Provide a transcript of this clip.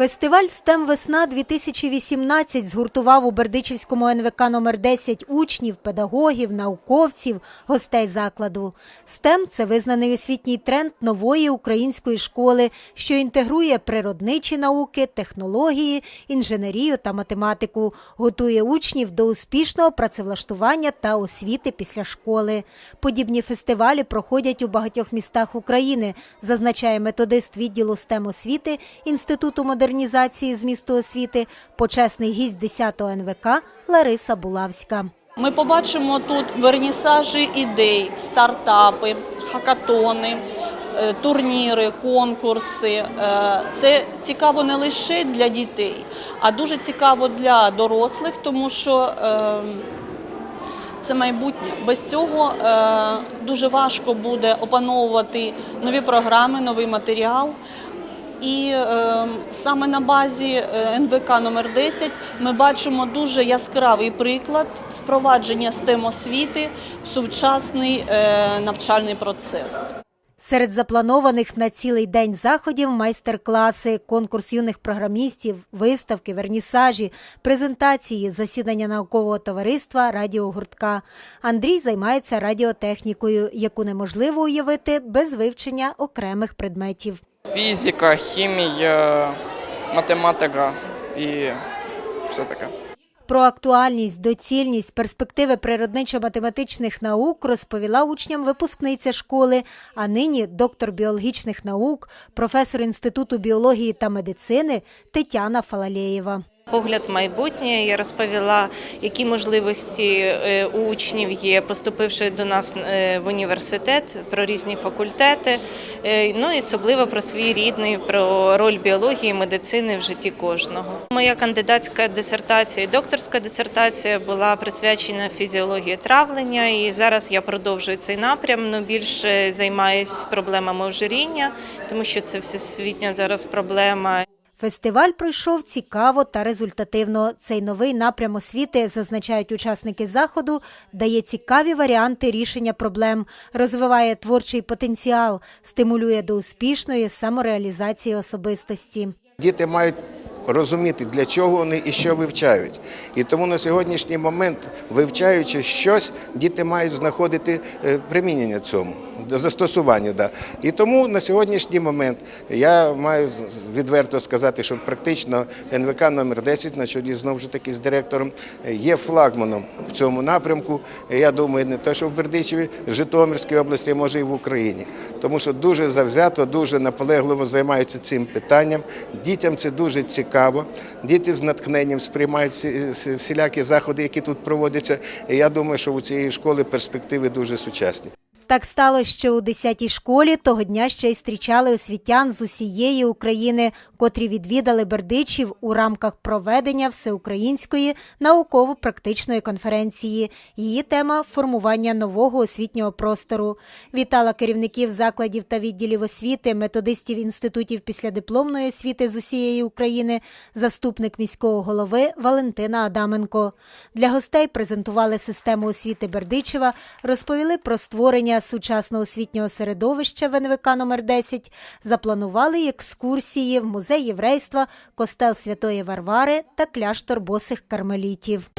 Фестиваль «СТЕМ Весна 2018 згуртував у Бердичівському НВК номер 10 учнів, педагогів, науковців, гостей закладу. «СТЕМ» – це визнаний освітній тренд нової української школи, що інтегрує природничі науки, технології, інженерію та математику, готує учнів до успішного працевлаштування та освіти після школи. Подібні фестивалі проходять у багатьох містах України, зазначає методист відділу STEM освіти Інституту модернізації змісту освіти, почесний гість 10-го НВК Лариса Булавська. Ми побачимо тут вернісажі ідей, стартапи, хакатони, е, турніри, конкурси. Е, Це цікаво не лише для дітей, а дуже цікаво для дорослих, тому що е, це майбутнє. Без цього е, дуже важко буде опановувати нові програми, новий матеріал. І е, саме на базі е, НВК номер 10 ми бачимо дуже яскравий приклад впровадження STEM освіти в сучасний е, навчальний процес. Серед запланованих на цілий день заходів майстер-класи, конкурс юних програмістів, виставки, вернісажі, презентації, засідання наукового товариства, радіогуртка. Андрій займається радіотехнікою, яку неможливо уявити без вивчення окремих предметів. Фізика, хімія, математика і все таке. Про актуальність, доцільність, перспективи природничо-математичних наук розповіла учням випускниця школи, а нині доктор біологічних наук, професор Інституту біології та медицини Тетяна Фалалєєва. Погляд в майбутнє я розповіла, які можливості е, у учнів є, поступивши до нас е, в університет, про різні факультети, е, ну і особливо про свій рідний, про роль біології, медицини в житті кожного. Моя кандидатська дисертація, докторська дисертація була присвячена фізіології травлення, і зараз я продовжую цей напрям. Ну більше займаюся проблемами ожиріння, тому що це всесвітня зараз проблема. Фестиваль пройшов цікаво та результативно. Цей новий напрям освіти, зазначають учасники заходу, дає цікаві варіанти рішення проблем, розвиває творчий потенціал, стимулює до успішної самореалізації особистості. Діти мають розуміти, для чого вони і що вивчають. І тому на сьогоднішній момент, вивчаючи щось, діти мають знаходити е, примінення цьому, застосування. Да. І тому на сьогоднішній момент я маю відверто сказати, що практично НВК номер 10 на чолі знову ж таки з директором є флагманом в цьому напрямку. Я думаю, не те, що в Бердичеві, Житомирській області, може і в Україні. Тому що дуже завзято, дуже наполегливо займаються цим питанням. Дітям це дуже цікаво. Діти з натхненням сприймають всі- всі- всілякі заходи, які тут проводяться. І я думаю, що у цієї школи перспективи дуже сучасні. Так стало, що у 10-й школі того дня ще й зустрічали освітян з усієї України, котрі відвідали Бердичів у рамках проведення всеукраїнської науково-практичної конференції. Її тема формування нового освітнього простору. Вітала керівників закладів та відділів освіти, методистів інститутів післядипломної освіти з усієї України, заступник міського голови Валентина Адаменко. Для гостей презентували систему освіти Бердичева, розповіли про створення сучасного освітнього середовища в НВК номер 10, запланували екскурсії в музей єврейства, костел Святої Варвари та кляштор босих кармелітів.